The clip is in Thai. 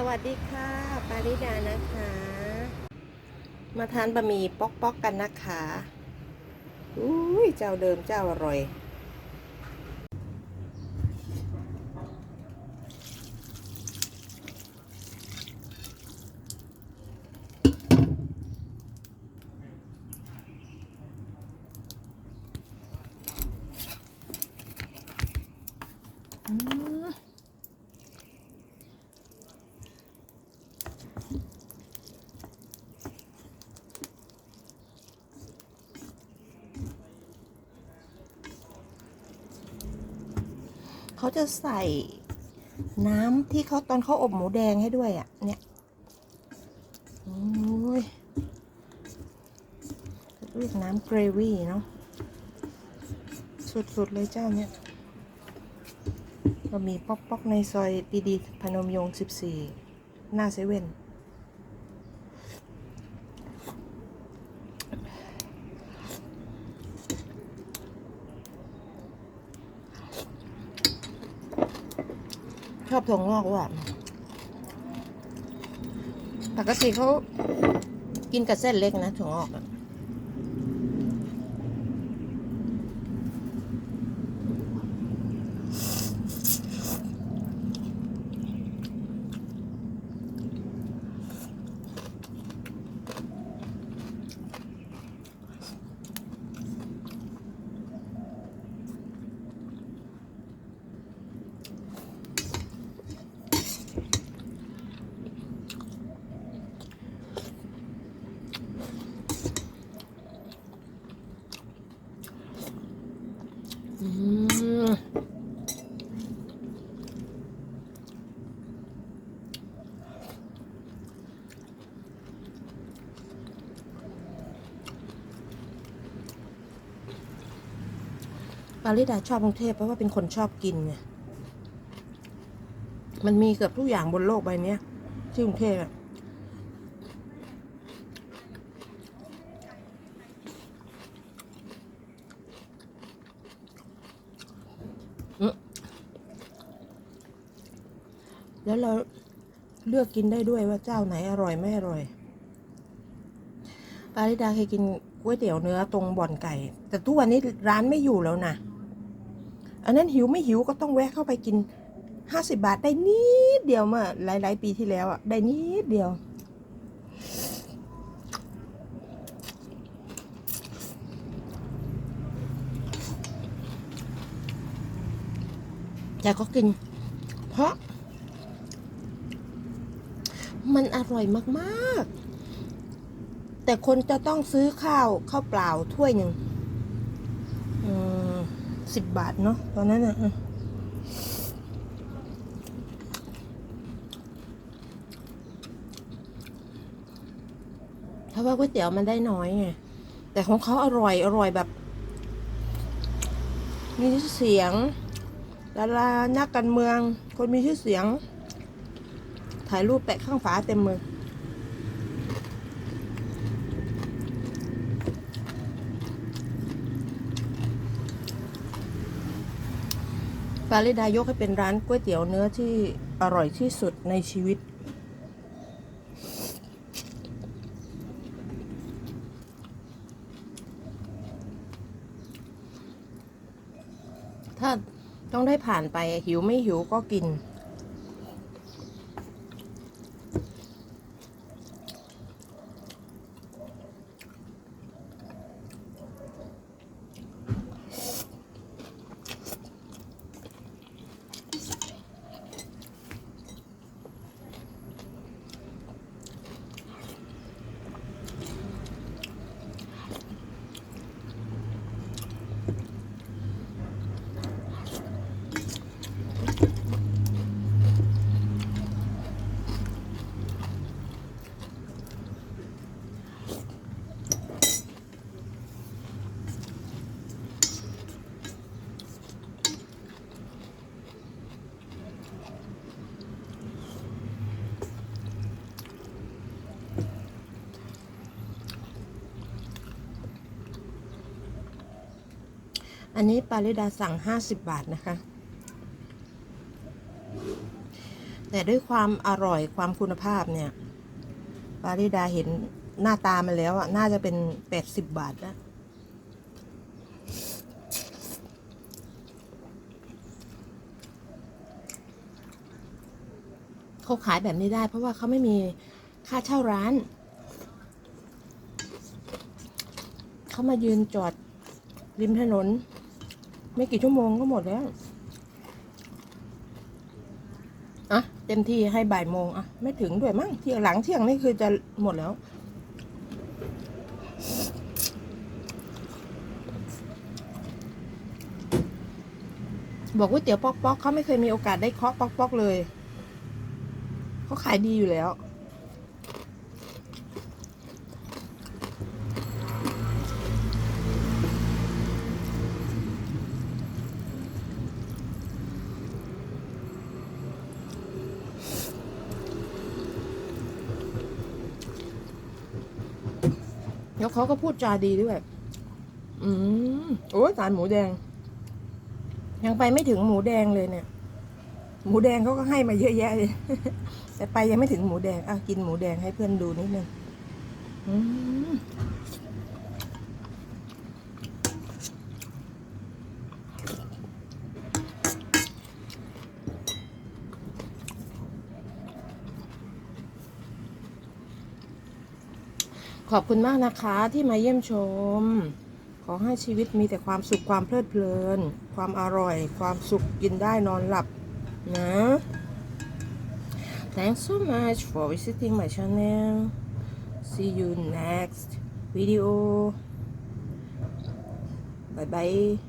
สวัสดีค่ะ ปาริดานะคะ มาทานบะหมี่ป๊อกๆกกันนะคะอุ้ยเจ้าเดิมเจ้าอร่อย อืม เขาจะใส่น้ำที่เขาตอนเขาอบหมูแดงให้ด้วยอะ่ะ เนี่ยโอ้ยเรียกน้ำเกรวี่เนาะสุด ๆ เลยเจ้าเนี่ยเรามีป๊อกป๊อก ๆ ในซอยปีดีพนมยงค์14 หน้าเซเว่น ชอบถั่วงอกว่ะปกติเขากินกับเส้นเล็กนะถั่วงอกอะ ปาริดาชอบกรุงเทพเพราะว่าเป็นคนชอบกินไงมันมีเกือบทุกอย่างบนโลกใบนี้ที่กรุงเทพอะแล้วเราเลือกกินได้ด้วยว่าเจ้าไหนอร่อยไม่อร่อย ปาริดาเคยกินก๋วยเตี๋ยวเนื้อตรงบ่อนไก่ แต่ทุกวันนี้ร้านไม่อยู่แล้วนะ อันนั้นหิวไม่หิวก็ต้องแวะเข้าไปกินห้าสิบาทได้นิดเดียวเมื่อหลาย ๆ ปีที่แล้วอะ ได้นิดเดียว แต่ก็กิน เพราะ มันอร่อยมาก ๆ แต่คนจะต้องซื้อข้าวข้าวเปล่าถ้วยหนึ่ง สิบบาทเนาะตอนนั้นอะเพราะว่าก๋วยเตี๋ยวมันได้น้อยไง แต่ของเขาอร่อย อร่อยแบบ มีชื่อเสียงดารานักการเมือง คนมีชื่อเสียง ถ่ายรูปแปะข้างฝาเต็มมือ ปาริดายกให้เป็นร้านก๋วยเตี๋ยวเนื้อที่อร่อยที่สุดในชีวิต ถ้าต้องได้ผ่านไปหิวไม่หิวก็กิน อันนี้ปาริดาสั่ง 50 บาทนะคะ แต่ด้วยความอร่อยความคุณภาพเนี่ย ปาริดาเห็นหน้าตามันแล้วอะ น่าจะเป็นแปดสิบบาทนะเขาขายแบบนี้ได้เพราะว่าเขาไม่มีค่าเช่าร้าน เขามายืนจอดริมถนน ไม่กี่ชั่วโมงก็หมดแล้ว อะ เต็มที่ให้บ่ายโมงอะ ไม่ถึงด้วยมั้งเที่ยงหลังเที่ยงนี่คือจะหมดแล้วบอกว่าเตี๋ยวป๊อกป๊อกเขาไม่เคยมีโอกาสได้เคาะป๊อกป๊อกเลย เขาขายดีอยู่แล้ว แล้วเขาก็พูดจาดีด้วย อืมโอ้ยสารหมูแดง ยังไปไม่ถึงหมูแดงเลยเนี่ย หมูแดงเขาก็ให้มาเยอะแยะเลย แต่ไปยังไม่ถึงหมูแดง อะ กินหมูแดงให้เพื่อนดูนิดนึง อืม ขอบคุณมากนะคะที่มาเยี่ยมชม ขอให้ชีวิตมีแต่ความสุขความเพลิดเพลิน ความอร่อย ความสุขกินได้นอนหลับนะ Thanks so much for visiting my channel see you next video bye bye